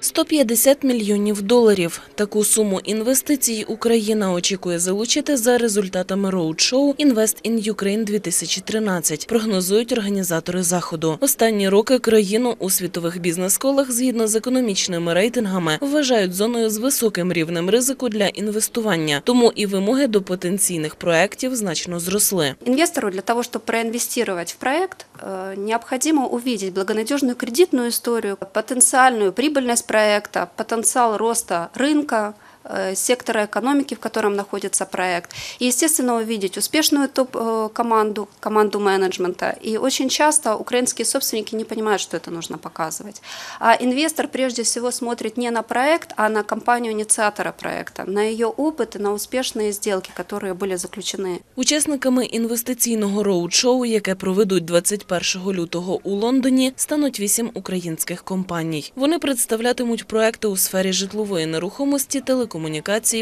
150 мільйонів доларів. Таку суму інвестицій Україна очікує залучити за результатами роуд-шоу «Invest in Ukraine 2013», прогнозують організатори заходу. Останні роки країну у світових бізнес-колах згідно з економічними рейтингами вважають зоною з високим рівнем ризику для інвестування. Тому і вимоги до потенційних проєктів значно зросли. Инвестору для того, чтобы проинвестировать в проект, э, необходимо увидеть благонадежную кредитную историю, потенциальную прибыльность проекта, потенциал роста рынка, э, сектора экономики, в котором находится проект. И, естественно, увидеть успешную топ-команду, команду менеджмента. И очень часто украинские собственники не понимают, что это нужно показывать. А инвестор прежде всего смотрит не на проект, а на компанию-инициатора проекта, на ее опыт и на успешные сделки, которые были заключены Учасниками інвестиційного роуд-шоу, яке проведуть 21 лютого у Лондоні, стануть вісім українських компаній. Вони представлятимуть проекти у сфері житлової нерухомості, телекомунікації,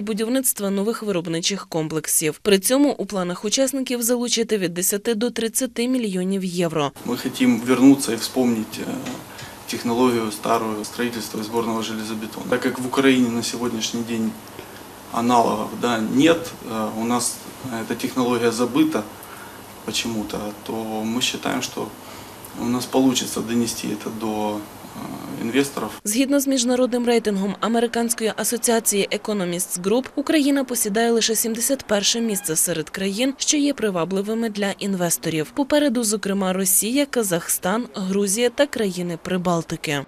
будівництва нових виробничих комплексів. При цьому у планах учасників залучити від 10 до 30 мільйонів євро. Мы хотим вернуться и вспомнить э, технологию старую строительства сборного железобетона. Так как в Украине на сегодняшний день аналогов да, нет, э, у нас эта технология забыта почему-то, то мы считаем, что у нас получится донести это до э, инвесторов. Згідно з міжнародним рейтингом Американської асоціації Economists Group, Україна посідає лише 71 місце серед країн, що є привабливими для інвесторів. Попереду, зокрема, Росія, Казахстан, Грузія та країни Прибалтики.